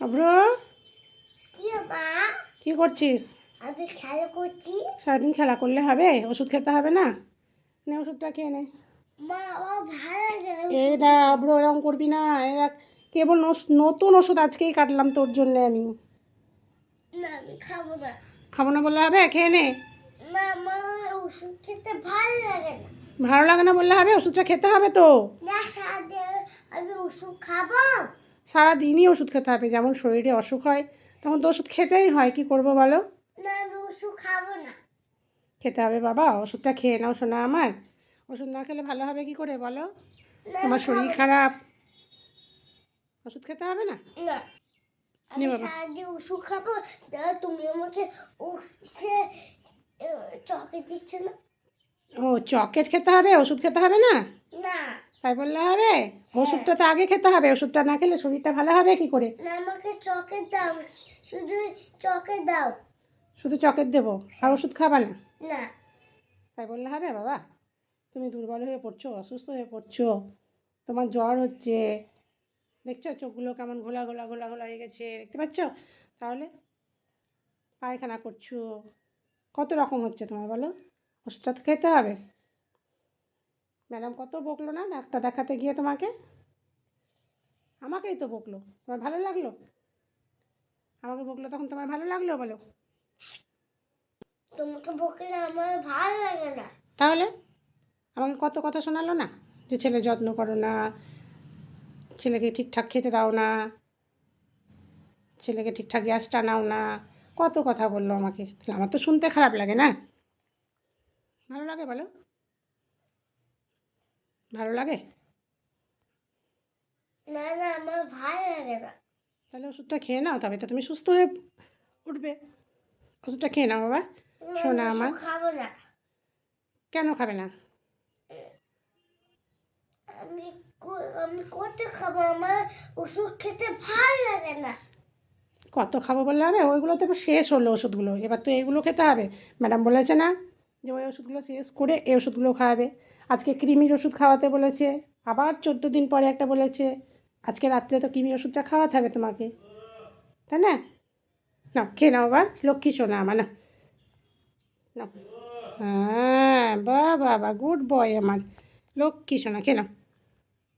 অব্র কি মা কি করছিস? আমি খেলা করছি। সারাদিন খেলা করলে হবে? ওষুধ খেতে হবে না? নে ওষুধটা খেয়ে নে। মা আমার ভালো লাগে এই দেখ অব্র এরকম করবি না। দেখ কেবল নতুন ওষুধ আজকেই কাটলাম তোর জন্য আমি। না আমি খাব না। খাব না বললে হবে? খেয়ে নে। না ওষুধ খেতে ভালো লাগে না। ভালো লাগে না বললে হবে? ওষুধটা খেতে হবে তো? না আমি ওষুধ খাব। সারাদিনই ওষুধ খেতে হবে। যেমন শরীরে অসুখ হয় তখন তো ওষুধ খেতেই হয়। কি করব বলো? না ওষুধ খাব না। খেতে হবে বাবা ওষুধটা খেয়ে নাও শোনা আমার। ওষুধ না খেলে ভালো হবে কি করে বলো? তোমার শরীর খারাপ। ওষুধ খেতে হবে না? না। আমি সারাদিন ওষুধ খাব। তুমি আমাকে সে চকে দিচ্ছ না? ও চকলেট খেতে হবে ওষুধ খেতে হবে না? না। তাই বললে হবে? ওষুধটা তো আগে খেতে হবে ওষুধটা না খেলে শরীরটা ভালো হবে কি করে? আমাকে চকে দাও শুধু চকে দাও। শুধু চকের দেবো? আর ওষুধ খাবা না? না। তাই বললে হবে বাবা? তুমি দুর্বল হয়ে পড়ছো অসুস্থ হয়ে পড়ছো তোমার জ্বর হচ্ছে দেখছ চোখগুলো কেমন ঘোলা ঘোলা ঘোলা ঘোলা হয়ে গেছে দেখতে পাচ্ছ? তাহলে পায়খানা করছ কত রকম হচ্ছে তোমার বলো? ওষুধটা তো খেতে হবে। ম্যাডাম কত বকলো না? ডাক্তার দেখাতে গিয়ে তোমাকে? আমাকেই তো বকলো। তোমার ভালো লাগল? আমাকে বকলো তখন তোমার ভালো লাগল বলো? তোমাকে বকলে আমার ভালো লাগে না। তাহলে? আমাকে কত কথা শোনালো না? যে ছেলে যত্ন করো না ছেলেকে ঠিকঠাক খেতে দাও না ছেলেকে ঠিকঠাক গ্যাস টানাও না কত কথা বলল আমাকে। তাহলে আমার তো শুনতে খারাপ লাগে না। ভালো লাগে বলো? ভালো লাগে? না না আমার ভালো লাগে না। তাহলে ওষুধটা খেয়ে নাও তবে তো তুমি সুস্থ হয়ে উঠবে। ওষুধটা খেয়ে নাও বাবা শোনা আমার। খাব না। কেন খাবে না? আমি আমি কত খাব? আমার ওষুধ খেতে ভালো লাগে না। কত খাব বললে হবে? ওইগুলো তো শেষ হলো ওষুধগুলো। এবার তো এইগুলো খেতে হবে। ম্যাডাম বলেছে না। যে ওই ওষুধগুলো শেষ করে এই ওষুধগুলো খাওয়াবে। আজকে কৃমির ওষুধ খাওয়াতে বলেছে, আবার চোদ্দ দিন পরে একটা বলেছে, আজকে রাত্রে তো কৃমির ওষুধটা খাওয়াতে হবে তোমাকে। তাই না? না খেয়ে নাও বা লক্ষ্মী সোনা আমার না। হ্যাঁ বা বা গুড বয় আমার। লক্ষ্মী সোনা, খেয়ে নাও।